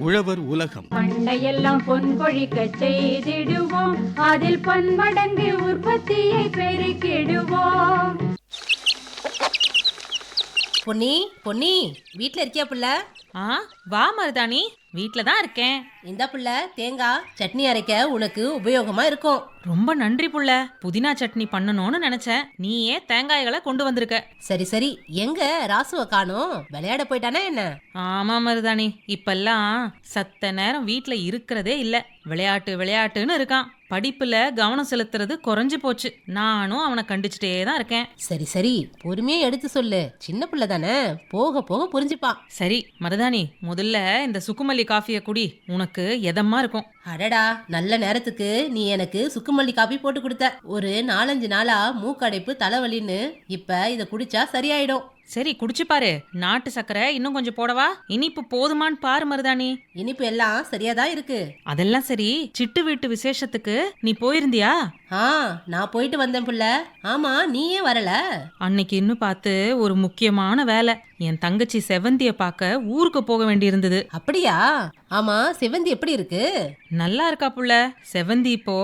உழவர் உலகம். பண்டையெல்லாம் பொன் கொழிக்க செய்திடுவோம். அதில் பன்மடங்கு உற்பத்தியை பெருக்கிடுவோம். பொன்னி பொன்னி வீட்ல இருக்கியா புள்ள? ஆ வா மருதாணி. வீட்ல தான் இருக்கேன். இந்த புள்ள தேங்காய் சட்னி அரைக்க உனக்கு உபயோகமா இருக்கும். ரொம்ப நன்றி புள்ள. புதினா சட்னி பண்ணணும்னு நினைச்சேன். நீயே தேங்காய்களை கொண்டு வந்திருக்க. சரி சரி. எங்க ராசுவ காணோம்? விளையாட போயிட்டானா என்ன? ஆமா மருதாணி. இப்பெல்லாம் சத்த நேரம் வீட்ல இருக்கிறதே இல்ல. விளையாட்டு விளையாட்டுன்னு இருக்கான். படிப்புல கவனம் செலுத்துறது குறைஞ்சு போச்சு. நானும் அவனை கண்டிச்சுட்டே தான் இருக்கேன். சரி சரி. பொறுமையா எடுத்து சொல்லு. சின்ன புள்ள தானே. போக போக புரிஞ்சுப்பான். சரி மருதாணி. முதல்ல இந்த சுக்குமல்லி காஃபியை குடி. உனக்கு எதமா இருக்கும்? அடடா நல்ல நேரத்துக்கு நீ எனக்கு சுக்குமல்லி காப்பி போட்டு கொடுத்த. ஒரு நாலஞ்சு நாளா மூக்கடைப்பு தலைவலின்னு இப்ப இத குடிச்சா சரியாயிடும். சரி குடிச்சு பாரு. நாட்டு சக்கரை இன்னும் கொஞ்சம் போடவா? இனிப்பு போதுமான்னு பாரு மருதாணி. இனிப்பு எல்லாம் சரியாதான் இருக்கு? அதெல்லாம் சரி. சிட்டு வீட்டு விசேஷத்துக்கு நீ போயிருந்தியா? ஆ நான் போயிட்டு வந்தேன் புள்ள. ஆமா நீ ஏன் வரல. அன்னைக்கு இன்னும் பார்த்து ஒரு முக்கியமான வேலை. என் தங்கச்சி செவந்திய பார்க்க ஊருக்கு போக வேண்டியிருந்தது. அப்படியா? ஆமா சிவந்தி எப்படி இருக்கு? நல்லா இருக்கா புள்ள. செவந்தி இப்போ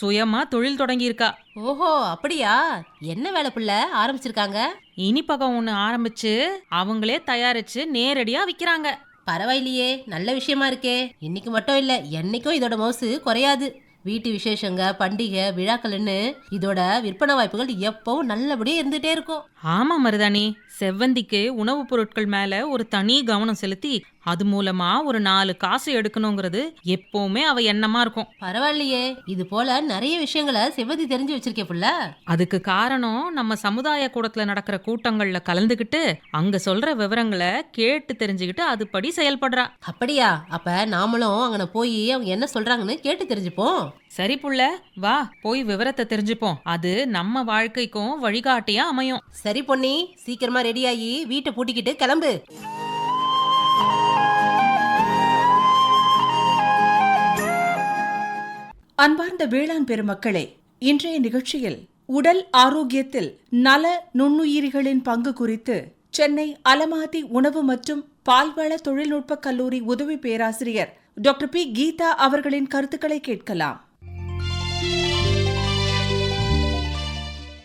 சுயமா தொழில் தொடங்கியிருக்கா. ஓஹோ அப்படியா? என்ன வேலை புள்ள? ஆரம்பிச்சிருக்காங்க? இனிப்பகம் ஒன்று ஆரம்பிச்சு அவங்களே தயாரிச்சு நேரடியா விற்கிறாங்க பரவாயில்லையே நல்ல விஷயமா இருக்கே. இன்னைக்கு மட்டும் இல்ல என்னைக்கும் இதோட மவுசு குறையாது. வீட்டு விசேஷங்க பண்டிகை விழாக்கள்னு இதோட விற்பனை வாய்ப்புகள் எப்பவும் நல்லபடியா இருந்துட்டே இருக்கும். ஆமா மருதாணி. செவ்வந்திக்கு உணவுப் பொருட்கள் மேல ஒரு தனி கவனம் செலுத்தி அது மூலமா ஒரு நாலு காசு எடுக்கணுங்கிறது எப்பவுமே அவ எண்ணமா இருக்கும். பரவாயில்லையே இது போல நிறைய விஷயங்களை சிவந்தி தெரிஞ்சு வச்சிருக்கே புள்ள. அதுக்கு காரணம் நம்ம சமுதாய கூடத்துல நடக்கிற கூட்டங்கள்ல கலந்துக்கிட்டு அங்க சொல்ற விவரங்களை கேட்டு தெரிஞ்சுக்கிட்டு அதுபடி செயல்படுறா. அப்படியா? அப்ப நாமளும் அங்கன போய் அவங்க என்ன சொல்றாங்கன்னு கேட்டு தெரிஞ்சுப்போம். சரி புள்ள வா போய் விவரத்தை தெரிஞ்சுப்போம். அது நம்ம வாழ்க்கைக்கும் வழிகாட்டியா அமையும். சரி பொன்னி சீக்கிரமா ரெடியாகி வீட்டை பூட்டிக்கிட்டு கிளம்பு. அன்பார்ந்த வேளாண் பெருமக்களே இன்றைய நிகழ்ச்சியில் உடல் ஆரோக்கியத்தில் நல நுண்ணுயிரிகளின் பங்கு குறித்து சென்னை அலமாதி உணவு மற்றும் பால்வள தொழில்நுட்ப கல்லூரி உதவி பேராசிரியர் டாக்டர் பி கீதா அவர்களின் கருத்துக்களை கேட்கலாம்.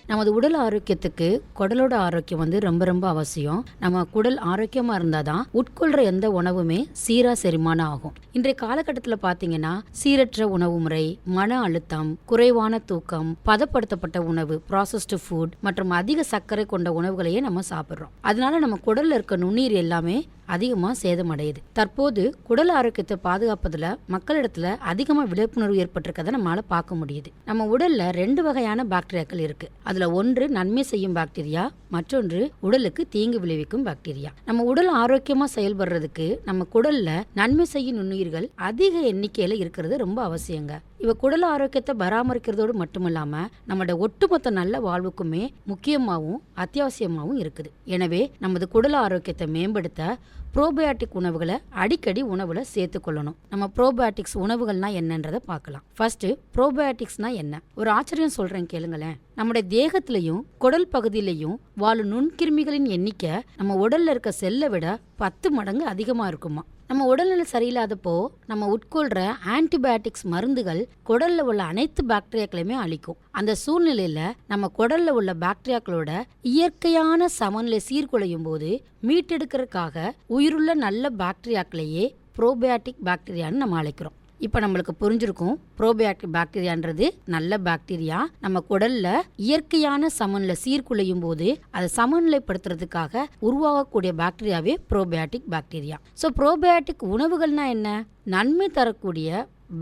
நமது உடல் ஆரோக்கியத்துக்கு குடலோட ஆரோக்கியம் வந்து ரொம்ப ரொம்ப அவசியம். நம்ம குடல் ஆரோக்கியமாக இருந்தால் தான் உட்கொள்கிற எந்த உணவுமே சீராக செரிமானம் ஆகும். இன்றைய காலகட்டத்தில் பார்த்தீங்கன்னா சீரற்ற உணவு முறை மன அழுத்தம் குறைவான தூக்கம் பதப்படுத்தப்பட்ட உணவு ப்ராசஸ்டு ஃபுட் மற்றும் அதிக சர்க்கரை கொண்ட உணவுகளையே நம்ம சாப்பிட்றோம். அதனால நம்ம குடல்ல இருக்க நுண்ணீர் எல்லாமே அதிகமாக சேதமடையுது. தற்போது குடல் ஆரோக்கியத்தை பாதுகாப்பதில் மக்களிடத்துல அதிகமாக விழிப்புணர்வு ஏற்பட்டிருக்கதை நம்மளால பார்க்க முடியுது. நம்ம உடல்ல ரெண்டு வகையான பாக்டீரியாக்கள் இருக்கு. அதுல ஒன்று நன்மை செய்யும் பாக்டீரியா மற்றொன்று உடலுக்கு தீங்கு விளைவிக்கும் பாக்டீரியா. நம்ம உடல் ஆரோக்கியமாக செயல்படுறதுக்கு நம்ம குடல்ல நன்மை செய்யும் நுண்ணுயிர்கள் அதிக எண்ணிக்கையில இருக்கிறது ரொம்ப அவசியங்க. இவ குடல் ஆரோக்கியத்தை பராமரிக்கிறதோடு மட்டும் இல்லாமல் நம்மளோட ஒட்டுமொத்த நல்ல வாழ்வுக்குமே முக்கியமாகவும் அத்தியாவசியமாகவும் இருக்குது. எனவே நமது குடல் ஆரோக்கியத்தை மேம்படுத்த ப்ரோபயாட்டிக் உணவுகளை அடிக்கடி உணவில் சேர்த்துக்கொள்ளணும் நம்ம ப்ரோபயாட்டிக்ஸ் உணவுகள்னா என்னன்றதை பார்க்கலாம். ஃபர்ஸ்ட் ப்ரோபயாட்டிக்ஸ்னா என்ன? ஒரு ஆச்சரியம் சொல்கிறேன் கேளுங்களேன். நம்முடைய தேகத்திலையும் குடல் பகுதியிலையும் வாழும் நுண்கிருமிகளின் எண்ணிக்கை நம்ம உடலில் இருக்க செல்லை விட பத்து மடங்கு அதிகமாக இருக்குமா நம்ம உடல்நிலை சரியில்லாதப்போ நம்ம உட்கொள்கிற ஆன்டிபயாட்டிக்ஸ் மருந்துகள் குடலில் உள்ள அனைத்து பாக்டீரியாக்களையுமே அழிக்கும். அந்த சூழ்நிலையில் நம்ம குடலில் உள்ள பாக்டீரியாக்களோட இயற்கையான சமநிலை சீர்குலையும் போது மீட்டெடுக்கிறதுக்காக உயிருள்ள நல்ல பாக்டீரியாக்களையே ப்ரோபயாட்டிக் பாக்டீரியான்னு நம்ம அழைக்கிறோம். இப்போ நம்மளுக்கு புரிஞ்சிருக்கும். ப்ரோபயாட்டிக் பாக்டீரியான்றது நல்ல பாக்டீரியா நம்ம குடல்ல இயற்கையான சமநிலை சீர்குலையும் போது அதை சமநிலைப்படுத்துறதுக்காக உருவாகக்கூடிய பாக்டீரியாவே ப்ரோபயாட்டிக் பாக்டீரியா ஸோ ப்ரோபயாட்டிக் உணவுகள்னா என்ன? நன்மை தரக்கூடிய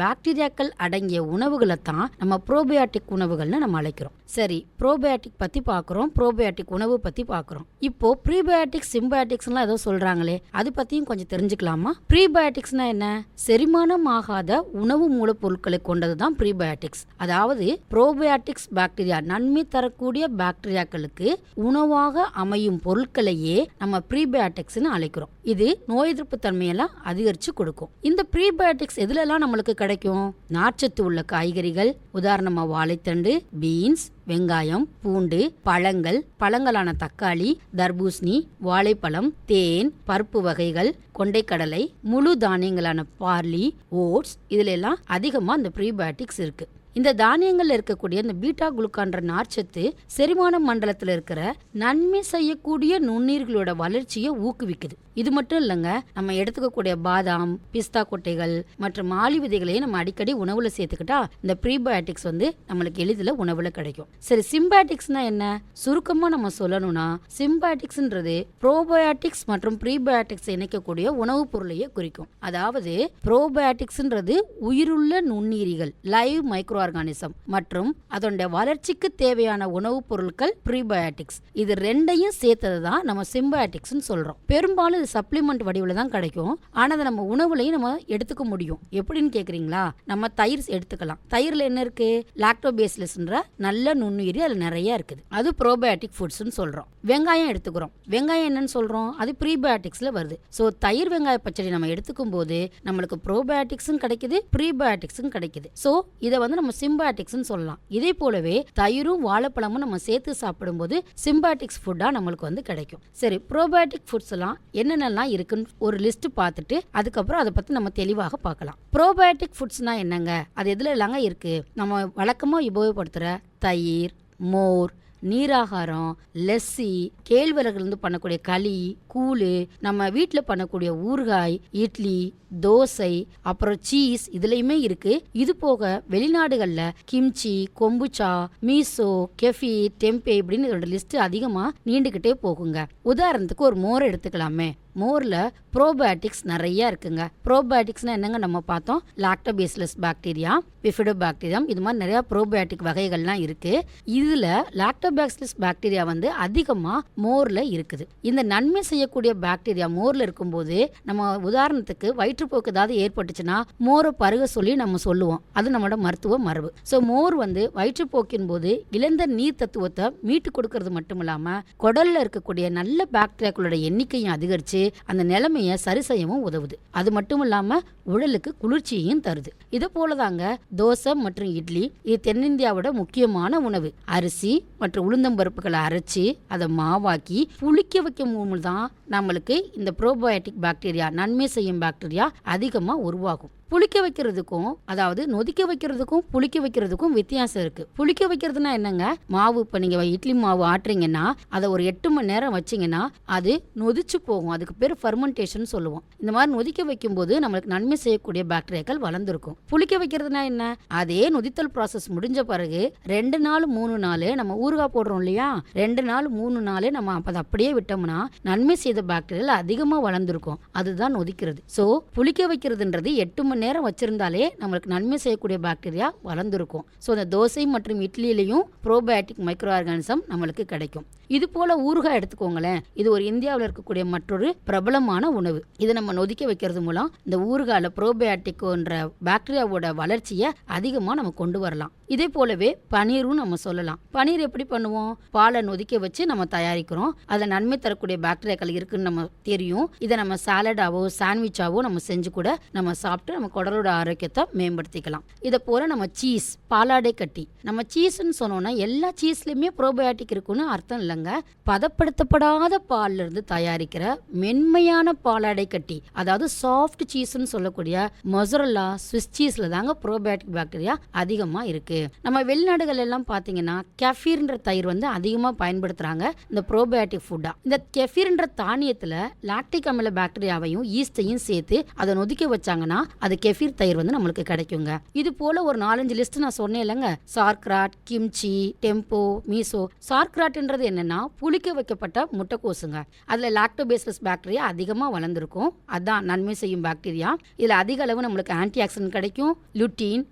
பாக்டீரியாக்கள் அடங்கிய உணவுகளை தான் நம்ம ப்ரோபயாட்டிக் உணவுகள்னு நம்ம அழைக்கிறோம். சரி ப்ரோபயாட்டிக் பற்றி பார்க்குறோம் ப்ரோபயாட்டிக் உணவு பற்றி பார்க்குறோம். இப்போ ப்ரீபயாட்டிக் சிம்பயாட்டிக்ஸ்லாம் ஏதோ சொல்கிறாங்களே அது பற்றியும் கொஞ்சம் தெரிஞ்சுக்கலாமா? ப்ரீபயாட்டிக்ஸ்னா என்ன? செரிமானம் ஆகாத உணவு மூலப்பொருட்களை கொண்டது தான் ப்ரீபயாட்டிக்ஸ் அதாவது ப்ரோபயாட்டிக்ஸ் பாக்டீரியா நன்மை தரக்கூடிய பாக்டீரியாக்களுக்கு உணவாக அமையும் பொருட்களையே நம்ம ப்ரீபயாட்டிக்ஸ்னு அழைக்கிறோம். இது நோய் எதிர்ப்பு தன்மையெல்லாம் அதிகரித்து கொடுக்கும். இந்த ப்ரீபயாட்டிக்ஸ் எதுலெல்லாம் நம்மளுக்கு நமக்கு கிடைக்கும் நார்ச்சத்து உள்ள காய்கறிகள் உதாரணமாக வாழைத்தண்டு பீன்ஸ் வெங்காயம் பூண்டு பழங்கள் பழங்களான தக்காளி தர்பூசணி வாழைப்பழம் தேன் பருப்பு வகைகள் கொண்டைக்கடலை முழு தானியங்களான பார்லி ஓட்ஸ் இதுல எல்லாம் அதிகமாக அந்த ப்ரீபயோட்டிக்ஸ் இருக்குது இந்த தானியங்களில் இருக்கக்கூடிய இந்த பீட்டா குளுக்கான்ற நார்ச்சத்து செரிமான மண்டலத்தில் இருக்கிற நன்மை செய்யக்கூடிய நுண்ணீர்களோட வளர்ச்சியை ஊக்குவிக்குது. இது மட்டும் இல்லைங்க நம்ம எடுத்துக்கக்கூடிய பாதாம் பிஸ்தா கொட்டைகள் மற்றும் மாலி விதைகளையும் நம்ம அடிக்கடி உணவுல சேர்த்துக்கிட்டா இந்த ப்ரீபயோட்டிக்ஸ் வந்து நம்மளுக்கு எளிதில் உணவுல கிடைக்கும். சரி சிம்பயோட்டிக்ஸ்னா என்ன? சுருக்கமாக நம்ம சொல்லணும்னா சிம்பயோட்டிக்ஸ்ன்றது ப்ரோபயோட்டிக்ஸ் மற்றும் ப்ரீபயோட்டிக்ஸ் இணைக்கக்கூடிய உணவுப் பொருளையே குறிக்கும். அதாவது ப்ரோபயோட்டிக்ஸ்ன்றது உயிருள்ள நுண்ணீரிகள் லைவ் மைக்ரோ ஆர்கானிசம் மற்றும் அதோட வளர்ச்சிக்கு தேவையான உணவுப் பொருட்கள் ப்ரீபயாட்டிக்ஸ் இது ரெண்டையும் சேர்த்தது தான் நம்ம சிம்பயாட்டிக்ஸ்னு சொல்கிறோம் பெரும்பாலும் இது சப்ளிமெண்ட் வடிவில் தான் கிடைக்கும். ஆனால் அதை நம்ம உணவுலையும் நம்ம எடுத்துக்க முடியும். எப்படின்னு கேட்குறீங்களா நம்ம தயிர் எடுத்துக்கலாம். தயிரில் என்ன இருக்குது லாக்டோபேஸ்லஸ்ன்ற நல்ல நுண்ணுயிரி அதில் நிறைய இருக்குது. அது ப்ரோபயாட்டிக் ஃபுட்ஸ்னு சொல்கிறோம் வெங்காயம் எடுத்துக்கிறோம். வெங்காயம் என்னன்னு சொல்கிறோம் அது ப்ரீபயாட்டிக்ஸில் வருது. ஸோ தயிர் வெங்காய பச்சடி நம்ம எடுத்துக்கும் போது நம்மளுக்கு ப்ரோபயாட்டிக்ஸும் கிடைக்குது ப்ரீபயோட்டிக்ஸும் கிடைக்குது. ஸோ இதை வந்து நம்ம சிம்பாட்டிக்ஸ்னு சொல்லலாம். இதே போலவே தயிரும் வாழைப்பழமும் நம்ம சேர்த்து சாப்பிடும்போது சிம்பாட்டிக்ஸ் ஃபுட்டாக நம்மளுக்கு வந்து கிடைக்கும். சரி ப்ரோபயோட்டிக் ஃபுட்ஸ் எல்லாம் என்னென்னலாம் இருக்குன்னு ஒரு லிஸ்ட் பார்த்துட்டு அதுக்கப்புறம் அதை பற்றி நம்ம தெளிவாக பார்க்கலாம். ப்ரோபயோட்டிக் ஃபுட்ஸ்னால் என்னங்க? அது எதுல எல்லாங்க இருக்குது நம்ம வழக்கமாக உபயோகப்படுத்துகிற தயிர் மோர் நீராகாரம் லெஸ்ஸி கேழ்வரகுலேருந்து பண்ணக்கூடிய களி கூழ் நம்ம வீட்டில் பண்ணக்கூடிய ஊறுகாய் இட்லி தோசை அப்புறம் சீஸ் இதுலையுமே இருக்கு. இது போக வெளிநாடுகளில் kimchi kombucha miso kefir tempeh இப்படின்னு இதோட லிஸ்ட் அதிகமாக நீண்டுக்கிட்டே போகுங்க. உதாரணத்துக்கு ஒரு மோர் எடுத்துக்கலாமே. மோரில் ப்ரோபயோட்டிக்ஸ் நிறையா இருக்குங்க. ப்ரோபயோட்டிக்ஸ்னால் என்னங்க நம்ம பார்த்தோம்? லாக்டோபேஸ்லஸ் பாக்டீரியா பிஃபிடோ பாக்டீரியம் இது மாதிரி நிறையா ப்ரோபயோட்டிக் வகைகள்லாம் இருக்குது இதில் லாக்டோபாக்சிலஸ் பாக்டீரியா வந்து அதிகமாக மோரில் இருக்குது. இந்த நன்மை செய்யக்கூடிய பாக்டீரியா மோரில் இருக்கும்போது நம்ம உதாரணத்துக்கு வயிற்றுப்போக்கு ஏதாவது ஏற்பட்டுச்சுன்னா மோரை பருக சொல்லி நம்ம சொல்லுவோம். அது நம்மளோட மருத்துவ மரபு. ஸோ மோர் வந்து வயிற்றுப்போக்கின் போது இழந்த நீர் தத்துவத்தை மீட்டு கொடுக்கறது மட்டும் இல்லாமல் குடலில் இருக்கக்கூடிய நல்ல பாக்டீரியாக்களோட எண்ணிக்கையும் அதிகரித்து அந்த நிலைமையை சரி செய்யவும் உதவுது. அது மட்டும் இல்லாமல் உடலுக்கு குளிர்ச்சியையும் தருது. இது போலதாங்க தோசை மற்றும் இட்லி இது தென்னிந்தியாவோட முக்கியமான உணவு. அரிசி மற்றும் உளுந்தம்பருப்புகளை அரைச்சி அதை மாவாக்கி புளிக்க வைக்கும் மூலம் தான் நம்மளுக்கு இந்த ப்ரோபயோட்டிக் பாக்டீரியா நன்மை செய்யும் பாக்டீரியா அதிகமாக உருவாகும். புளிக்க வைக்கிறதுக்கும் அதாவது நொதிக்க வைக்கிறதுக்கும் புளிக்க வைக்கிறதுக்கும் வித்தியாசம் இருக்கு. புளிக்க வைக்கிறதுனா என்னங்க? மாவு இப்போ நீங்க இட்லி மாவு ஆட்டுறீங்கன்னா அதை ஒரு எட்டு மணி நேரம் வச்சிங்கன்னா அது நொதிச்சு போகும். அதுக்கு பேர் ஃபர்மெண்டேஷன் சொல்லுவோம். இந்த மாதிரி நொதிக்க வைக்கும்போது நம்மளுக்கு நன்மை செய்யக்கூடிய பாக்டீரியாக்கள் வளர்ந்துருக்கும். புளிக்க வைக்கிறதுனா என்ன? அதே நொதித்தல் ப்ராசஸ் முடிஞ்ச பிறகு ரெண்டு நாள் மூணு நாள் நம்ம ஊறுகாய் போடுறோம் இல்லையா? ரெண்டு நாள் மூணு நாள் நம்ம அதை அப்படியே விட்டோம்னா நன்மை செய்த பாக்டீரியா அதிகமாக வளர்ந்துருக்கும். அதுதான் நொதிக்கிறது. ஸோ புளிக்க வைக்கிறதுன்றது எட்டு மணி நேரம் வச்சிருந்தாலே நம்மளுக்கு நன்மை செய்யக்கூடிய பாக்டீரியா வளர்ந்துருக்கும். ஸோ இந்த தோசை மற்றும் இட்லியிலையும் ப்ரோபயாட்டிக் மைக்ரோ ஆர்கானிசம் நம்மளுக்கு கிடைக்கும். இது போல ஊறுகாய் எடுத்துக்கோங்களேன். இது ஒரு இந்தியாவில் இருக்கக்கூடிய மற்றொரு பிரபலமான உணவு. இதை நம்ம நொதிக்க வைக்கிறது மூலம் இந்த ஊறுகால ப்ரோபயாட்டிக்கோன்ற பாக்டீரியாவோட வளர்ச்சியை அதிகமாக நம்ம கொண்டு வரலாம். இதே போலவே பனீரும் நம்ம சொல்லலாம். பனீர் எப்படி பண்ணுவோம்? பாலை நொதிக்க வச்சு நம்ம தயாரிக்கிறோம். அதில் நன்மை தரக்கூடிய பாக்டீரியாக்கள் இருக்குன்னு நம்ம தெரியும். இதை நம்ம சாலடாவோ சாண்ட்விச்சாவோ நம்ம செஞ்சு கூட நம்ம சாப்பிட்டு நம்ம குடலோட ஆரோக்கியத்தை மேம்படுத்திக்கலாம். இதை போல நம்ம சீஸ் பாலாடை கட்டி. நம்ம சீஸ்ன்னு சொன்னோன்னா எல்லா சீஸ்லையுமே ப்ரோபயாட்டிக் இருக்குன்னு அர்த்தம் இல்லைங்க. பதப்படுத்தப்படாத பால்ல இருந்து தயாரிக்கிற மென்மையான பாலாடை கட்டி அதாவது சாஃப்ட் சீஸ்ன்னு சொல்லக்கூடிய மொசரல்லா ஸ்விஸ் சீஸ்ல தாங்க ப்ரோபயோட்டிக் பாக்டீரியா அதிகமா இருக்கு. நம்ம வெளிநாடுகள் எல்லாம் பாத்தீங்கன்னா கெஃபீர்ன்ற தயிர் வந்து அதிகமா பயன்படுத்துறாங்க இந்த ப்ரோபயோட்டிக் ஃபுட்டா இந்த கெஃபீர்ன்ற தானியத்துல லாக்டிக் அமில பாக்டீரியாவையும் ஈஸ்டையும் சேர்த்து அதை நொதிக்க வச்சாங்கன்னா அது கெஃபீர் தயிர் வந்து நம்மளுக்கு கிடைக்குங்க. இது போல ஒரு நாலஞ்சு லிஸ்ட் நான் சொன்னேன் இல்லைங்க. Sauerkraut kimchi tempeh miso. சார்க்ராட்ன்றது என்னென்னா புளிக்க வைக்கப்பட்ட முட்டைக்கோசுங்க. அதில் லாக்டோபேசஸ் பாக்டீரியா அதிகமாக வளர்ந்துருக்கும். அதான் நன்மை செய்யும் பாக்டீரியா இதில் அதிக அளவு நம்மளுக்கு ஆன்டி ஆக்சிடென்ட் கிடைக்கும். லுட்டீன்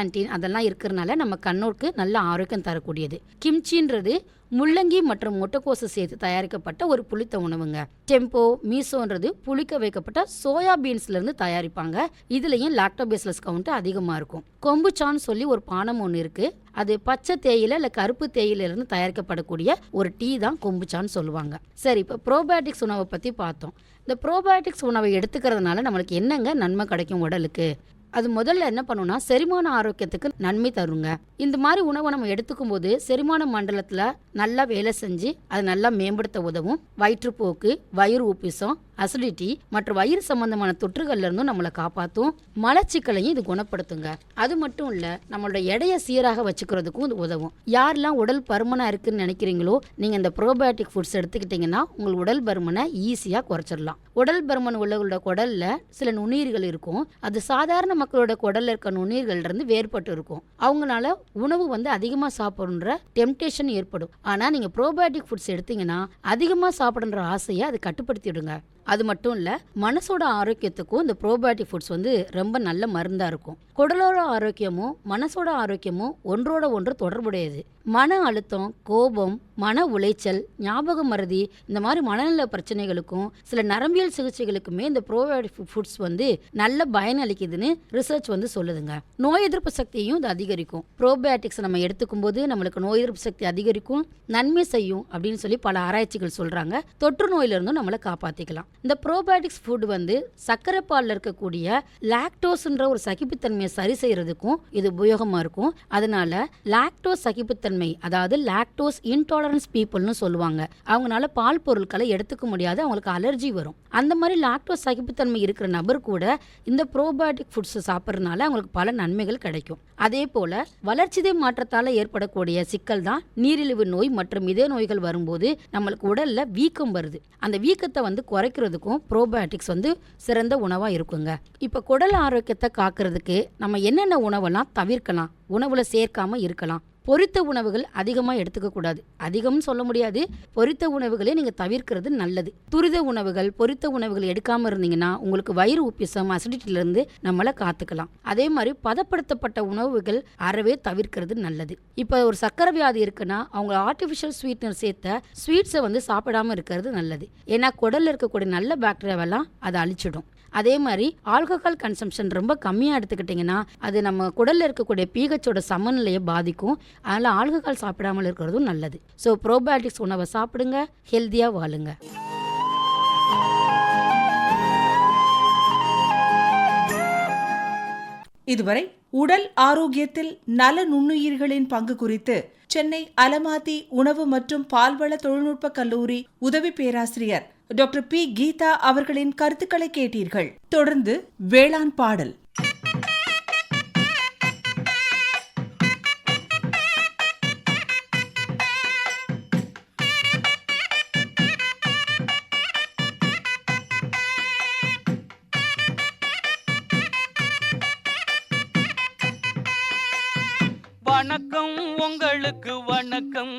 ஆன்டீன் அதெல்லாம் இருக்கிறனால நம்ம கண்ணோருக்கு நல்ல ஆரோக்கியம் தரக்கூடியது. கிம்ச்சின்றது முள்ளங்கி மற்றும் முட்டைக்கோசு சேர்த்து தயாரிக்கப்பட்ட ஒரு புளித்த உணவுங்க. டெம்போ மீசோன்றது புளிக்க வைக்கப்பட்ட சோயா பீன்ஸ்ல இருந்து தயாரிப்பாங்க. இதுலயும் லாக்டோபேசலஸ் கவுண்ட் அதிகமா இருக்கும். கொம்புச்சான்னு சொல்லி ஒரு பானம் ஒன்று இருக்கு. அது பச்சை தேயிலை இல்லை கருப்பு தேயில இருந்து தயாரிக்கப்படக்கூடிய ஒரு டீ தான் கொம்புச்சான்னு சொல்லுவாங்க. சரி இப்போ ப்ரோபயோட்டிக்ஸ் உணவை பத்தி பார்த்தோம். இந்த ப்ரோபயோட்டிக்ஸ் உணவை எடுத்துக்கிறதுனால நம்மளுக்கு என்னங்க நன்மை கிடைக்கும் உடலுக்கு? அது முதல்ல என்ன பண்ணும்னா செரிமான ஆரோக்கியத்துக்கு நன்மை தருங்க. இந்த மாதிரி உணவை நம்ம எடுத்துக்கும் போது செரிமான மண்டலத்தில் நல்லா வேலை செஞ்சு அதை நல்லா மேம்படுத்த உதவும். வயிற்றுப்போக்கு வயிறு உப்பிசம் அசிடிட்டி மற்றும் வயிறு சம்பந்தமான தொற்றுகள்ல இருந்தும் நம்மளை காப்பாற்றும் மலச்சிக்கலையும் இது குணப்படுத்துங்க. அது மட்டும் இல்லை நம்மளோட எடையை சீராக வச்சுக்கிறதுக்கும் இது உதவும். யாரெல்லாம் உடல் பருமனாக இருக்குன்னு நினைக்கிறீங்களோ நீங்கள் இந்த ப்ரோபயோட்டிக் ஃபுட்ஸ் எடுத்துக்கிட்டிங்கன்னா உங்கள் உடல் பருமனை ஈஸியாக குறைச்சிடலாம். உடல் பருமன் உள்ளவங்களோட குடலில் சில நுண்ணுயிர்கள் இருக்கும். அது சாதாரண மக்களோட குடலில் இருக்க நுண்ணுயிர்கள்லேருந்து வேறுபட்டு இருக்கும். அவங்களால உணவு வந்து அதிகமாக சாப்பிடுன்ற டெம்டேஷன் ஏற்படும். ஆனால் நீங்கள் ப்ரோபயோட்டிக் ஃபுட்ஸ் எடுத்தீங்கன்னா அதிகமாக சாப்பிடுன்ற ஆசையை அது கட்டுப்படுத்திவிடுங்க அது மட்டும் இல்லை மனசோட ஆரோக்கியத்துக்கும் இந்த ப்ரோபயோட்டிக் ஃபுட்ஸ் வந்து ரொம்ப நல்ல மருந்தாக இருக்கும். குடலோட ஆரோக்கியமும் மனசோட ஆரோக்கியமும் ஒன்றோட ஒன்று தொடர்புடையது. மன அழுத்தம் கோபம் மன உளைச்சல் ஞாபக மறதி இந்த மாதிரி மனநல பிரச்சனைகளுக்கும் சில நரம்பியல் சிகிச்சைகளுக்குமே இந்த ப்ரோபயோட்டிக் ஃபுட்ஸ் வந்து நல்ல பயன் அளிக்குதுன்னு ரிசர்ச் வந்து சொல்லுதுங்க. நோய் எதிர்ப்பு சக்தியையும் இது அதிகரிக்கும். ப்ரோபயோட்டிக்ஸ் நம்ம எடுத்துக்கும் போது நம்மளுக்கு நோய் எதிர்ப்பு சக்தி அதிகரிக்கும் நன்மை செய்யும் அப்படின்னு சொல்லி பல ஆராய்ச்சிகள் சொல்கிறாங்க தொற்று நோயிலிருந்தும் நம்மளை காப்பாற்றிக்கலாம் இந்த ப்ரோபயோட்டிக்ஸ் ஃபுட் வந்து சர்க்கரை பாலில் இருக்கக்கூடிய லாக்டோஸ்ன்ற ஒரு சகிப்புத்தன்மையை சரி செய்கிறதுக்கும் இது உபயோகமாக இருக்கும். அதனால லாக்டோஸ் சகிப்புத்தன்மை அதாவது லாக்டோஸ் இன்டாலரன்ஸ் பீப்புள்னு சொல்லுவாங்க. அவங்களால பால் பொருட்களை எடுத்துக்க முடியாது அவங்களுக்கு அலர்ஜி வரும். அந்த மாதிரி லாக்டோஸ் சகிப்புத்தன்மை இருக்கிற நபர் கூட இந்த ப்ரோபயோட்டிக் ஃபுட்ஸை சாப்பிட்றதுனால அவங்களுக்கு பல நன்மைகள் கிடைக்கும். அதே போல வளர்ச்சிதை மாற்றத்தால் ஏற்படக்கூடிய சிக்கல் தான் நீரிழிவு நோய் மற்றும் இதய நோய்கள் வரும்போது நம்மளுக்கு உடலில் வீக்கம் வருது. அந்த வீக்கத்தை வந்து குறைக்கிறது குறைக்கிறதுக்கும் ப்ரோபயோட்டிக்ஸ் வந்து சிறந்த உணவா இருக்குங்க. இப்போ குடல் ஆரோக்கியத்தை காக்கிறதுக்கு நம்ம என்னென்ன உணவெல்லாம் தவிர்க்கலாம்? உணவுல சேர்க்காம இருக்கலாம். பொரித்த உணவுகள் அதிகமாக எடுத்துக்கக்கூடாது அதிகம்னு சொல்ல முடியாது. பொரித்த உணவுகளை நீங்கள் தவிர்க்கிறது நல்லது. துரித உணவுகள் பொரித்த உணவுகள் எடுக்காமல் இருந்தீங்கன்னா உங்களுக்கு வயிறு உப்பிசம் அசிடிட்டிலேருந்து நம்மளை காத்துக்கலாம். அதே மாதிரி பதப்படுத்தப்பட்ட உணவுகள் அறவே தவிர்க்கிறது நல்லது. இப்போ ஒரு சக்கரை வியாதி இருக்குன்னா அவங்க ஆர்டிஃபிஷியல் ஸ்வீட்னர் சேர்த்த ஸ்வீட்ஸை வந்து சாப்பிடாம இருக்கிறது நல்லது. ஏன்னா குடலில் இருக்கக்கூடிய நல்ல பாக்டீரியாவெல்லாம் அதை அழிச்சிடும். அதே மாதிரி ஆல்கஹால் கன்சம்ஷன் ரொம்ப கம்மியாக எடுத்துக்கிட்டிங்கன்னா அது நம்ம குடலில் இருக்கக்கூடிய பிஹெச்சோட சமநிலையை பாதிக்கும். அதனால் ஆல்கஹால் சாப்பிடாமல் இருக்கிறதும் நல்லது. ஸோ ப்ரோபயோட்டிக்ஸ் உணவை சாப்பிடுங்க ஹெல்த்தியாக வாழுங்க. இதுவரை உடல் ஆரோக்கியத்தில் நல நுண்ணுயிர்களின் பங்கு குறித்து சென்னை அலமாதி உணவு மற்றும் பால்வள தொழில்நுட்ப கல்லூரி உதவி பேராசிரியர் டாக்டர் பி. கீதா அவர்களின் கருத்துக்களை கேட்டீர்கள். தொடர்ந்து வேளாண் பாடல். வணக்கம் உங்களுக்கு வணக்கம்.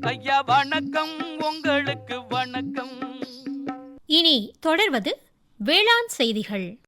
ஐயா வணக்கம். உங்களுக்கு வணக்கம். இனி தொடர்வது வேளாண் செய்திகள்.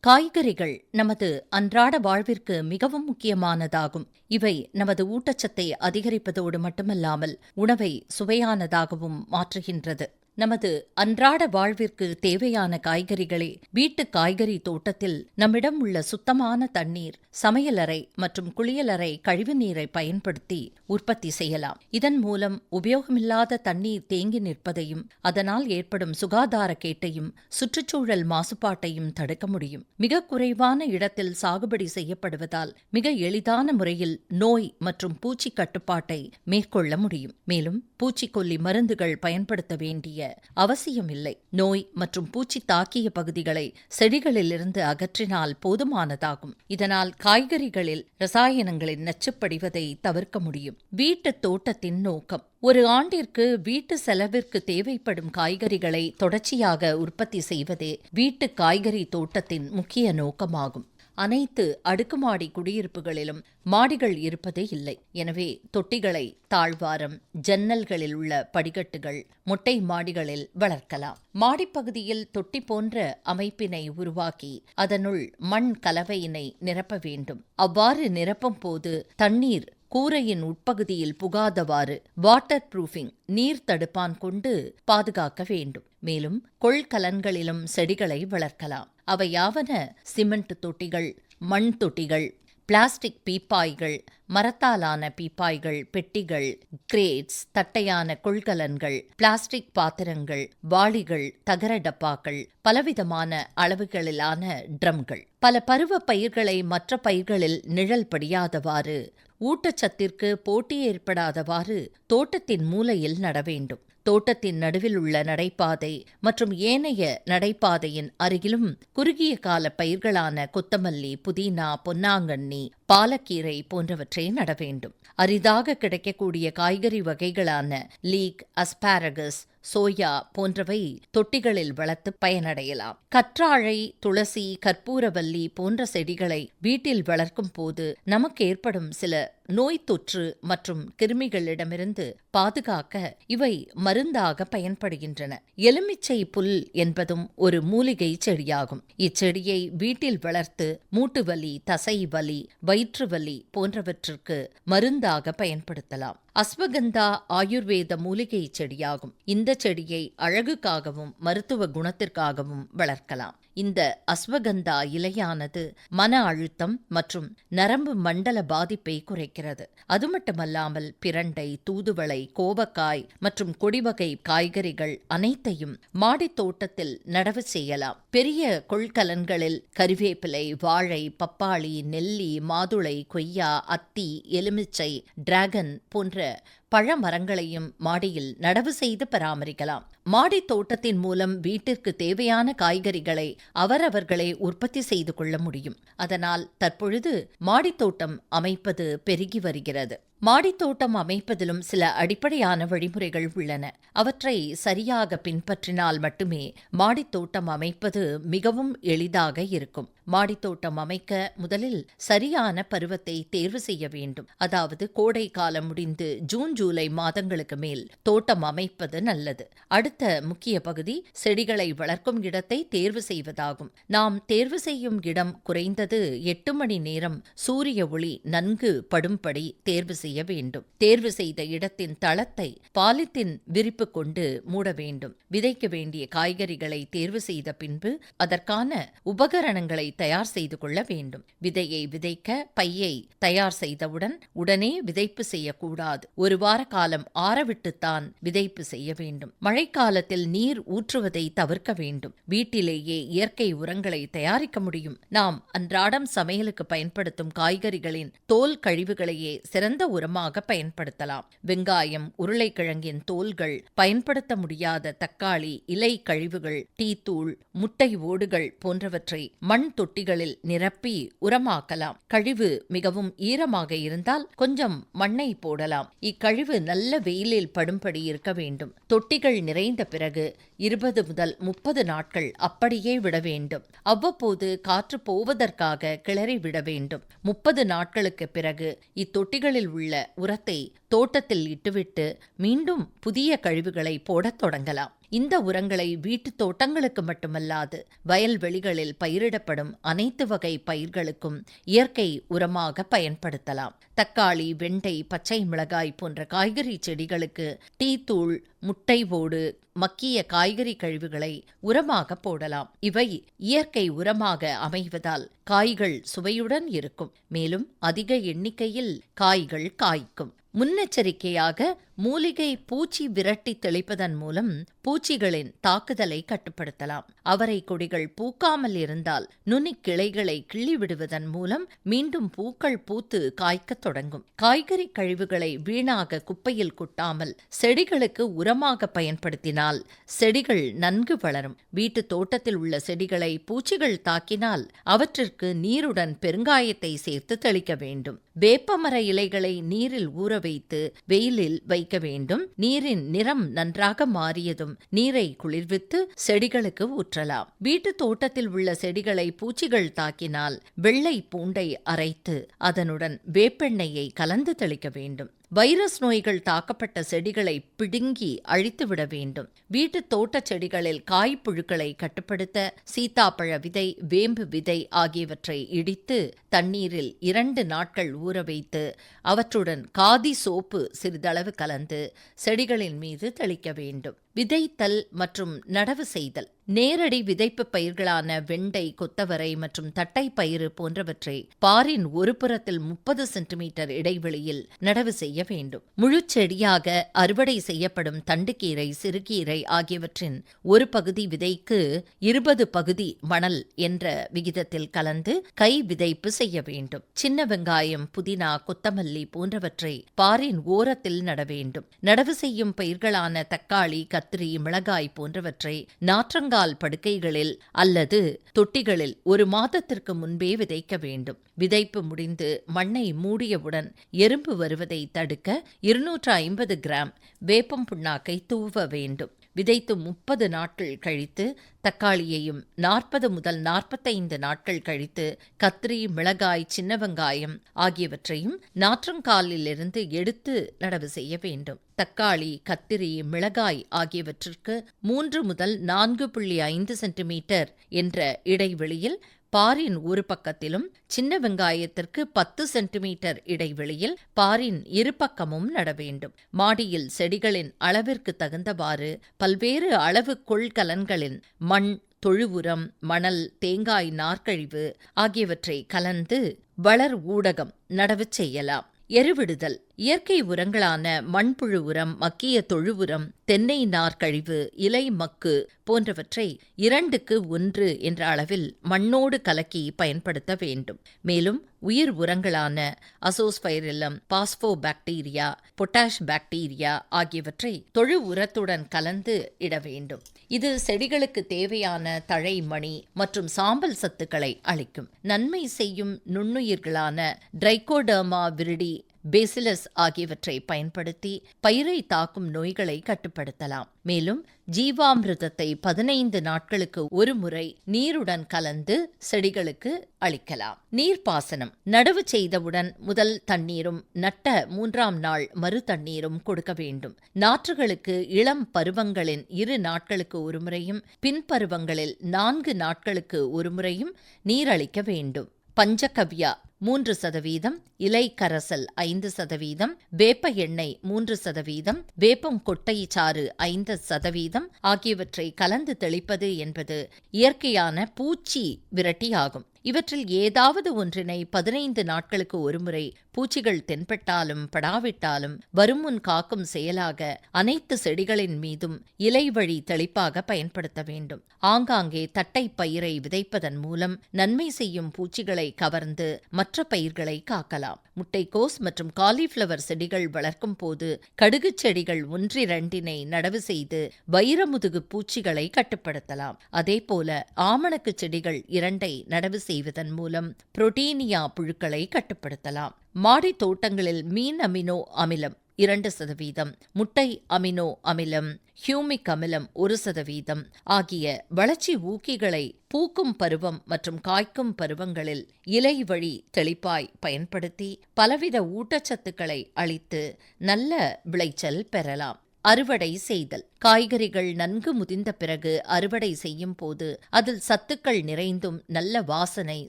காய்கறிகள் நமது அன்றாட வாழ்விற்கு மிகவும் முக்கியமானதாகும். இவை நமது ஊட்டச்சத்தை அதிகரிப்பதோடு மட்டுமல்லாமல் உணவை சுவையானதாகவும் மாற்றுகின்றது. நமது அன்றாட வாழ்விற்கு தேவையான காய்கறிகளை வீட்டு காய்கறி தோட்டத்தில் நம்மிடம் உள்ள சுத்தமான தண்ணீர் சமையலறை மற்றும் குளியலறை கழிவுநீரை பயன்படுத்தி உற்பத்தி செய்யலாம். இதன் மூலம் உபயோகமில்லாத தண்ணீர் தேங்கி நிற்பதையும் அதனால் ஏற்படும் சுகாதார கேட்டையும் சுற்றுச்சூழல் மாசுபாட்டையும் தடுக்க முடியும். மிக குறைவான இடத்தில் சாகுபடி செய்யப்படுவதால் மிக எளிதான முறையில் நோய் மற்றும் பூச்சி கட்டுப்பாட்டை மேற்கொள்ள முடியும். மேலும் பூச்சிக்கொல்லி மருந்துகள் பயன்படுத்த வேண்டிய அவசியமில்லை. நோய் மற்றும் பூச்சி தாக்கிய பகுதிகளை செடிகளிலிருந்து அகற்றினால் போதுமானதாகும். இதனால் காய்கறிகளில் ரசாயனங்களின் நச்சுப்படிவதை தவிர்க்க முடியும். வீட்டு தோட்டத்தின் நோக்கம். ஒரு ஆண்டிற்கு வீட்டு செலவிற்கு தேவைப்படும் காய்கறிகளை தொடர்ச்சியாக உற்பத்தி செய்வதே வீட்டு காய்கறி தோட்டத்தின் முக்கிய நோக்கமாகும். அனைத்து அடுக்குமாடி குடியிருப்புகளிலும் மாடிகள் இருப்பதே இல்லை. எனவே தொட்டிகளை தாழ்வாரம் ஜன்னல்களில் உள்ள படிக்கட்டுகள் மொட்டை மாடிகளில் வளர்க்கலாம். மாடிப்பகுதியில் தொட்டி போன்ற அமைப்பினை உருவாக்கி அதனுள் மண் கலவையினை நிரப்ப வேண்டும். அவ்வாறு நிரப்பும் போது தண்ணீர் கூரையின் உட்பகுதியில் புகாதவாறு வாட்டர் ப்ரூஃபிங் நீர் தடுப்பான் கொண்டு பாதுகாக்க வேண்டும். மேலும் கொள்கலன்களிலும் செடிகளை வளர்க்கலாம். அவையாவன சிமெண்ட் தொட்டிகள் மண் தொட்டிகள் பிளாஸ்டிக் பீப்பாய்கள் மரத்தாலான பீப்பாய்கள் பெட்டிகள் கிரேட்ஸ் தட்டையான கொள்கலன்கள் பிளாஸ்டிக் பாத்திரங்கள் வாளிகள் தகர டப்பாக்கள் பலவிதமான அளவுகளிலான ட்ரம்கள். பல பருவ பயிர்களை மற்ற பயிர்களில் நிழல் படியாதவாறு ஊட்டச்சத்திற்கு போட்டி ஏற்படாதவாறு தோட்டத்தின் மூலையில் நட வேண்டும். தோட்டத்தின் நடுவில் உள்ள நடைபாதை மற்றும் ஏனைய நடைபாதையின் அருகிலும் குறுகிய கால பயிர்களான கொத்தமல்லி புதினா பொன்னாங்கண்ணி பாலக்கீரை போன்றவற்றை நட வேண்டும். அரிதாக கிடைக்கக்கூடிய காய்கறி வகைகளான லீக் அஸ்பாரகஸ் சோயா போன்றவை தொட்டிகளில் வளர்த்து பயனடையலாம். கற்றாழை துளசி கற்பூரவல்லி போன்ற செடிகளை வீட்டில் வளர்க்கும் போது நமக்கு ஏற்படும் சில நோய் தொற்று மற்றும் கிருமிகளிடமிருந்து பாதுகாக்க இவை மருந்தாக பயன்படுகின்றன. எலுமிச்சை புல் என்பதும் ஒரு மூலிகை செடியாகும். இச்செடியை வீட்டில் வளர்த்து மூட்டு வலி தசை வலி வயிற்று வலி போன்றவற்றிற்கு மருந்தாக பயன்படுத்தலாம். அஸ்வகந்தா ஆயுர்வேத மூலிகை செடியாகும். இந்த செடியை அழகுக்காகவும் மருத்துவ குணத்திற்காகவும் வளர்க்கலாம். இந்த அஸ்வகந்தா இலையானது மன அழுத்தம் மற்றும் நரம்பு மண்டல பாதிப்பை குறைக்கிறது. அது மட்டுமல்லாமல் பிரண்டை தூதுவளை கோவக்காய் மற்றும் கொடிவகை காய்கறிகள் அனைத்தையும் மாடித் தோட்டத்தில் நடவு செய்யலாம். பெரிய கொள்கலன்களில் கறிவேப்பிலை வாழை பப்பாளி நெல்லி மாதுளை கொய்யா அத்தி எலுமிச்சை டிராகன் போன்ற பழமரங்களையும் மாடியில் நடவு செய்து பராமரிக்கலாம். மாடித் தோட்டத்தின் மூலம் வீட்டிற்கு தேவையான காய்கறிகளை அவரவர்களே உற்பத்தி செய்து கொள்ள முடியும். அதனால் தற்பொழுது மாடித் தோட்டம் அமைப்பது பெருகி வருகிறது. மாடித் தோட்டம் அமைப்பதிலும் சில அடிப்படையான வழிமுறைகள் உள்ளன. அவற்றை சரியாக பின்பற்றினால் மட்டுமே மாடித் தோட்டம் அமைப்பது மிகவும் எளிதாக இருக்கும். மாடித் தோட்டம் அமைக்க முதலில் சரியான பருவத்தை தேர்வு செய்ய வேண்டும். அதாவது கோடை காலம் முடிந்து ஜூன் ஜூலை மாதங்களுக்கு மேல் தோட்டம் அமைப்பது நல்லது. அடுத்த முக்கிய பகுதி செடிகளை வளர்க்கும் இடத்தை தேர்வு செய்வதாகும். நாம் தேர்வு செய்யும் இடம் குறைந்தது எட்டு மணி நேரம் சூரிய ஒளி நன்கு படும்படி தேர்வு செய்ய வேண்டும். தேர்வு செய்த இடத்தின் தளத்தை பாலித்தின் விரிப்பு கொண்டு மூட வேண்டும். விதைக்க வேண்டிய காய்கறிகளை தேர்வு செய்த பின்பு அதற்கான உபகரணங்களை தயார் செய்து கொள்ள வேண்டும். விதையை விதைக்க பையை தயார் செய்தவுடன் உடனே விதைப்பு செய்யக்கூடாது. ஒரு வார காலம் ஆறவிட்டுத்தான் விதைப்பு செய்ய வேண்டும். மழைக்காலத்தில் நீர் ஊற்றுவதை தவிர்க்க வேண்டும். வீட்டிலேயே இயற்கை உரங்களை தயாரிக்க முடியும். நாம் அன்றாடம் சமையலுக்கு பயன்படுத்தும் காய்கறிகளின் தோல் கழிவுகளையே சிறந்த உரமாக பயன்படுத்தலாம். வெங்காயம் உருளைக்கிழங்கின் தோல்கள் பயன்படுத்த முடியாத தக்காளி இலை கழிவுகள் டீத்தூள் முட்டை ஓடுகள் போன்றவற்றை மண் தொட்டிகளில் நிரப்பி உரமாக்கலாம். கழிவு மிகவும் ஈரமாக இருந்தால் கொஞ்சம் மண்ணை போடலாம். இக்கழிவு நல்ல வெயிலில் படும்படி இருக்க வேண்டும். தொட்டிகள் நிறைந்த பிறகு இருபது முதல் முப்பது நாட்கள் அப்படியே விட வேண்டும். அவ்வப்போது காற்று போவதற்காக கிளறி விட வேண்டும். முப்பது நாட்களுக்கு பிறகு இத்தொட்டிகளில் உள்ள உரத்தை தோட்டத்தில் இட்டுவிட்டு மீண்டும் புதிய கழிவுகளை போடத் தொடங்கலாம். இந்த உரங்களை வீட்டுத் தோட்டங்களுக்கு மட்டுமல்லாது வயல்வெளிகளில் பயிரிடப்படும் அனைத்து வகை பயிர்களுக்கும் இயற்கை உரமாக பயன்படுத்தலாம். தக்காளி வெண்டை பச்சை மிளகாய் போன்ற காய்கறி செடிகளுக்கு டீ தூள் முட்டை ஓடு மக்கிய காய்கறி கழிவுகளை உரமாக போடலாம். இவை இயற்கை உரமாக அமைவதால் காய்கள் சுவையுடன் இருக்கும். மேலும் அதிக எண்ணிக்கையில் காய்கள் காய்க்கும். முன்னெச்சரிக்கையாக மூலிகை பூச்சி விரட்டி தெளிப்பதன் மூலம் பூச்சிகளின் தாக்குதலை கட்டுப்படுத்தலாம். அவரை கொடிகள் பூக்காமல் இருந்தால் நுனி கிளைகளை கிள்ளிவிடுவதன் மூலம் மீண்டும் பூக்கள் பூத்து காய்க்கத் தொடங்கும். காய்கறி கழிவுகளை வீணாக குப்பையில் கொட்டாமல் செடிகளுக்கு உரமாக பயன்படுத்தினால் செடிகள் நன்கு வளரும். வீட்டு தோட்டத்தில் உள்ள செடிகளை பூச்சிகள் தாக்கினால் அவற்றிற்கு நீருடன் பெருங்காயத்தை சேர்த்து தெளிக்க வேண்டும். வேப்பமர இலைகளை நீரில் ஊற வைத்து வெயிலில் வைக்க வேண்டும். நீரின் நிறம் நன்றாக மாறியதும் நீரை குளிர்வித்து செடிகளுக்கு ஊற்றலாம். வீட்டு தோட்டத்தில் உள்ள செடிகளை பூச்சிகள் தாக்கினால் வெள்ளை பூண்டை அரைத்து அதனுடன் வேப்பெண்ணெயை கலந்து தெளிக்க வேண்டும். வைரஸ் நோய்கள் தாக்கப்பட்ட செடிகளை பிடுங்கி அழித்துவிட வேண்டும். வீட்டு தோட்டச் செடிகளில் காய்ப்புழுக்களை கட்டுப்படுத்த சீத்தாப்பழ விதை வேம்பு விதை ஆகியவற்றை இடித்து தண்ணீரில் இரண்டு நாட்கள் ஊற வைத்து அவற்றுடன் காதி சோப்பு சிறிதளவு கலந்து செடிகளின் மீது தெளிக்க வேண்டும். விதைத்தல் மற்றும் நடவு செய்தல் நேரடி விதைப்பு பயிர்களான வெண்டை கொத்தவரை மற்றும் தட்டை பயிறு போன்றவற்றை பாரின் ஒரு புறத்தில் முப்பது சென்டிமீட்டர் இடைவெளியில் நடவு செய்ய வேண்டும். முழு செடியாக அறுவடை செய்யப்படும் தண்டுக்கீரை சிறுகீரை ஆகியவற்றின் ஒரு பகுதி விதைக்கு இருபது பகுதி மணல் என்ற விகிதத்தில் கலந்து கை விதைப்பு செய்ய வேண்டும். சின்ன வெங்காயம் புதினா கொத்தமல்லி போன்றவற்றை பாரின் ஓரத்தில் நட வேண்டும். நடவு செய்யும் பயிர்களான தக்காளி கத்திரி மிளகாய் போன்றவற்றை நாற்றங்கால் படுக்கைகளில் அல்லது தொட்டிகளில் ஒரு மாதத்திற்கு முன்பே விதைக்க வேண்டும். விதைப்பு முடிந்து மண்ணை மூடியவுடன் எறும்பு வருவதை தடுக்க இருநூற்று ஐம்பது கிராம் வேப்பம் புண்ணாக்கை தூவ வேண்டும். விதைத்து முப்பது நாட்கள் கழித்து தக்காளியையும் நாற்பது முதல் நாற்பத்தைந்து நாட்கள் கழித்து கத்திரி மிளகாய் சின்ன வெங்காயம் ஆகியவற்றையும் நாற்றங்காலிலிருந்து எடுத்து நடவு செய்ய வேண்டும். தக்காளி கத்திரி மிளகாய் ஆகியவற்றிற்கு மூன்று முதல் நான்கு புள்ளி ஐந்து சென்டிமீட்டர் என்ற இடைவெளியில் பாரின் ஒரு பக்கத்திலும் சின்ன வெங்காயத்திற்கு பத்து சென்டிமீட்டர் இடைவெளியில் பாரின் இரு பக்கமும் நட வேண்டும். மாடியில் செடிகளின் அளவிற்கு தகுந்தவாறு பல்வேறு அளவு கொள்கலன்களின் மண் தொழு உரம் மணல் தேங்காய் நார்க்கழிவு ஆகியவற்றை கலந்து வளர் ஊடகம் நடவு செய்யலாம். எருவிடுதல் இயற்கை உரங்களான மண்புழு உரம் மக்கிய தொழு உரம் தென்னை நார் கழிவு இலை மக்கு போன்றவற்றை இரண்டுக்கு ஒன்று என்ற அளவில் மண்ணோடு கலக்கி பயன்படுத்த வேண்டும். மேலும் உயிர் உரங்களான azospirillum phospho bacteria potash bacteria ஆகியவற்றை தொழு உரத்துடன் கலந்து இட வேண்டும். இது செடிகளுக்கு தேவையான தழை மணி மற்றும் சாம்பல் சத்துக்களை அளிக்கும். நன்மை செய்யும் நுண்ணுயிர்களான டிரைகோடர்மா விரிடி பேசிலஸ் ஆகியவற்றை பயன்படுத்தி பயிரை தாக்கும் நோய்களை கட்டுப்படுத்தலாம். மேலும் ஜீவாமிர்தத்தை பதினைந்து நாட்களுக்கு ஒரு முறை நீருடன் கலந்து செடிகளுக்கு அளிக்கலாம். நீர்ப்பாசனம். நடவு செய்தவுடன் முதல் தண்ணீரும் நட்ட மூன்றாம் நாள் மறு தண்ணீரும் கொடுக்க வேண்டும். நாற்றுகளுக்கு இளம் பருவங்களின் இரு நாட்களுக்கு ஒரு முறையும் பின்பருவங்களில் நான்கு நாட்களுக்கு ஒரு முறையும் நீரளிக்க வேண்டும். பஞ்சகவ்யா மூன்று சதவீதம் இலை கரசல் ஐந்து சதவீதம் வேப்ப எண்ணெய் மூன்று சதவீதம் வேப்பம் கொட்டை சாறு ஐந்து சதவீதம் ஆகியவற்றை கலந்து தெளிப்பது என்பது இயற்கையான பூச்சி விரட்டி ஆகும். இவற்றில் ஏதாவது ஒன்றினை பதினைந்து நாட்களுக்கு ஒருமுறை பூச்சிகள் தென்பட்டாலும் படாவிட்டாலும் வருமுன் காக்கும் செயலாக அனைத்து செடிகளின் மீதும் இலை வழி தெளிப்பாக பயன்படுத்த வேண்டும். ஆங்காங்கே தட்டை பயிரை விதைப்பதன் மூலம் நன்மை செய்யும் பூச்சிகளை கவர்ந்து மற்ற பயிர்களை காக்கலாம். முட்டைக்கோஸ் மற்றும் காலிஃப்ளவர் செடிகள் வளர்க்கும் போது கடுகு செடிகள் ஒன்றிரண்டினை நடவு செய்து வைரமுதுகு பூச்சிகளை கட்டுப்படுத்தலாம். அதேபோல ஆமணக்கு செடிகள் இரண்டை நடவு செய்வதன் மூலம் புரோட்டீனியா புழுக்களை கட்டுப்படுத்தலாம். மாடி தோட்டங்களில் மீன் அமினோ அமிலம் இரண்டு சதவீதம். முட்டை அமினோ அமிலம் ஹியூமிக் அமிலம் ஒரு சதவீதம். ஆகிய வளர்ச்சி ஊக்கிகளை பூக்கும் பருவம் மற்றும் காய்க்கும் பருவங்களில் இலை வழி தெளிப்பாய் பயன்படுத்தி பலவித ஊட்டச்சத்துக்களை அளித்து நல்ல விளைச்சல் பெறலாம். அறுவடை செய்தல். காய்கறிகள் நன்கு முதிர்ந்த பிறகு அறுவடை செய்யும் போது அதில் சத்துக்கள் நிறைந்தும் நல்ல வாசனை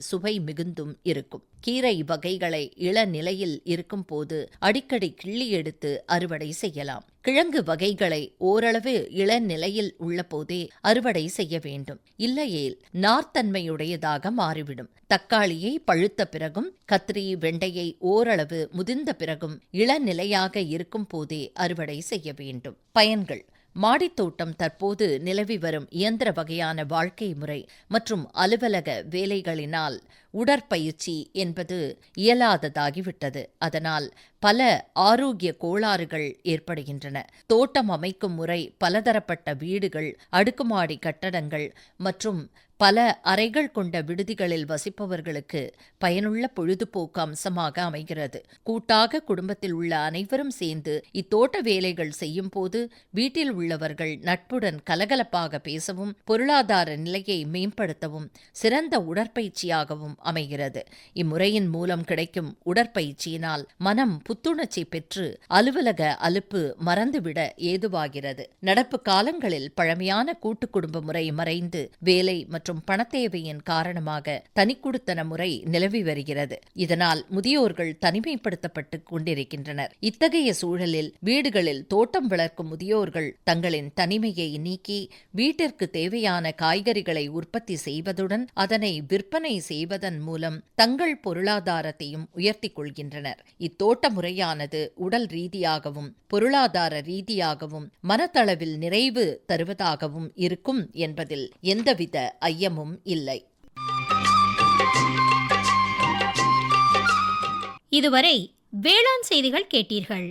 சுவை மிகுந்தும் இருக்கும். கீரை வகைகளை இளநிலையில் இருக்கும் போது அடிக்கடி கிள்ளி எடுத்து அறுவடை செய்யலாம். கிழங்கு வகைகளை ஓரளவு இளநிலையில் உள்ளபோதே அறுவடை செய்ய வேண்டும். இல்லையேல் நார்த்தன்மையுடையதாக மாறிவிடும். தக்காளியை பழுத்த பிறகும் கத்திரி வெண்டையை ஓரளவு முதிர்ந்த பிறகும் இளநிலையாக இருக்கும் போதே அறுவடை செய்ய வேண்டும். பயன்கள் மாடித்தோட்டம் தற்போது நிலவி வரும் இயந்திர வகையான வாழ்க்கை முறை மற்றும் அலுவலக வேலைகளினால் உடற்பயிற்சி என்பது இயலாததாகிவிட்டது. அதனால் பல ஆரோக்கிய கோளாறுகள் ஏற்படுகின்றன. தோட்டம் அமைக்கும் முறை பலதரப்பட்ட வீடுகள் அடுக்குமாடி கட்டடங்கள் மற்றும் பல அறைகள் கொண்ட விடுதிகளில் வசிப்பவர்களுக்கு பயனுள்ள பொழுதுபோக்கு அம்சமாக அமைகிறது. கூட்டாக குடும்பத்தில் உள்ள அனைவரும் சேர்ந்து இத்தோட்ட வேலைகள் செய்யும் போது வீட்டில் உள்ளவர்கள் நட்புடன் கலகலப்பாக பேசவும் பொருளாதார நிலையை மேம்படுத்தவும் சிறந்த உடற்பயிற்சியாகவும் அமைகிறது. இம்முறையின் மூலம் கிடைக்கும் உடற்பயிற்சியினால் மனம் புத்துணர்ச்சி பெற்று அலுவலக அலுப்பு மறந்துவிட ஏதுவாகிறது. நடப்பு காலங்களில் பழமையான கூட்டு குடும்ப முறை மறைந்து வேலை மற்றும் பணத்தேவையின் காரணமாக தனிக்குடுத்தன முறை நிலவி வருகிறது. இதனால் முதியோர்கள் தனிமைப்படுத்தப்பட்டு கொண்டிருக்கின்றனர். இத்தகைய சூழலில் வீடுகளில் தோட்டம் வளர்க்கும் முதியோர்கள் தங்களின் தனிமையை நீக்கி வீட்டிற்கு தேவையான காய்கறிகளை உற்பத்தி செய்வதுடன் அதனை விற்பனை செய்வதன் மூலம் தங்கள் பொருளாதாரத்தையும் உயர்த்திக் கொள்கின்றனர். இத்தோட்ட முறையானது உடல் ரீதியாகவும் பொருளாதார ரீதியாகவும் மனத்தளவில் நிறைவு தருவதாகவும் இருக்கும் என்பதில் எந்தவித ஐயமும் இல்லை. இதுவரை வேளாண் செய்திகள் கேட்டீர்கள்.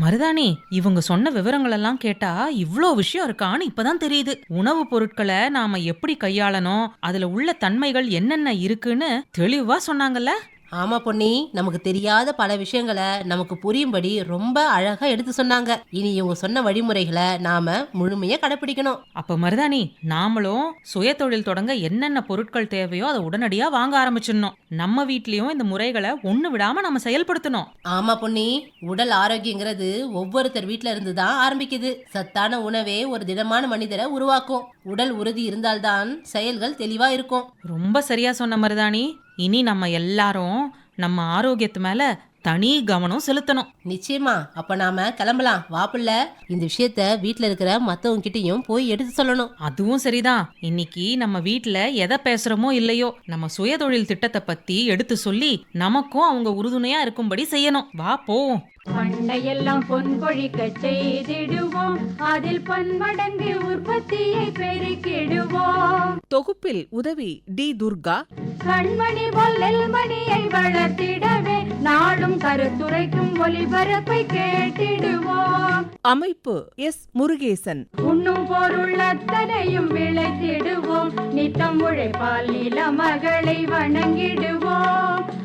மருதாணி இவங்க சொன்ன விவரங்கள் எல்லாம் கேட்டா இவ்ளோ விஷயம் இருக்கான்னு இப்பதான் தெரியுது. உணவுப் பொருட்களை நாம எப்படி கையாளணும் அதுல உள்ள தன்மைகள் என்னென்ன இருக்குன்னு தெளிவா சொன்னாங்கல்ல? ஆமா பொன்னி நமக்கு தெரியாத பல விஷயங்களை நமக்கு புரியும்படி ரொம்ப அழகா எடுத்து சொன்னாங்க. இனி இவங்க சொன்ன வழிமுறைகளை நாம முழுமையா கடைபிடிக்கணும் அப்ப மருதாணி நாமளும் சுய தொழில் தொடங்க என்னென்ன பொருட்கள் தேவையோ அதை உடனடியா வாங்க ஆரம்பிச்சிடணும். நம்ம வீட்லயும் இந்த முறைகளை ஒண்ணு விடாம நம்ம செயல்படுத்தணும். ஆமா பொன்னி உடல் ஆரோக்கியங்கிறது ஒவ்வொருத்தர் வீட்ல இருந்து தான் ஆரம்பிக்குது. சத்தான உணவே ஒரு திடமான மனிதரை உருவாக்கும். உடல் உறுதி இருந்தால்தான் செயல்கள் தெளிவா இருக்கும். ரொம்ப சரியா சொன்ன மருதாணி. இனி நம்ம எல்லாரும் நம்ம ஆரோக்கியத்து மேல தனி கவனம் செலுத்தணும். நிச்சயமா. அப்ப நாம கிளம்பலாம். வாப்புல இந்த விஷயத்த வீட்ல இருக்கிற மத்தவங்க கிட்டயும் போய் எடுத்து சொல்லணும். அதுவும் சரிதான். இன்னைக்கு நம்ம வீட்ல எதை பேசுறோமோ இல்லையோ நம்ம சுயதொழில் திட்டத்தை பத்தி எடுத்து சொல்லி நமக்கும் அவங்க உறுதுணையா இருக்கும்படி செய்யணும். வா போவோம். பண்டையெல்லாம் பொன் பொழிக்க செய்திடுவோம். அதில் பன்மடங்கு உற்பத்தியை பெருக்கிடுவோம். தொகுப்பில் உதவி டி துர்கா. கண்மணி போல் நெல்மணியை வளர்த்திடவே நாடும் கருத்துரைக்கும் ஒளிபரப்பை கேட்டிடுவோம். அமைப்பு எஸ் முருகேசன். உண்ணும் பொருள் அத்தனையும் விளைத்திடுவோம். நித்தம் உழைப்பால் நில மகளை வணங்கிடுவோம்.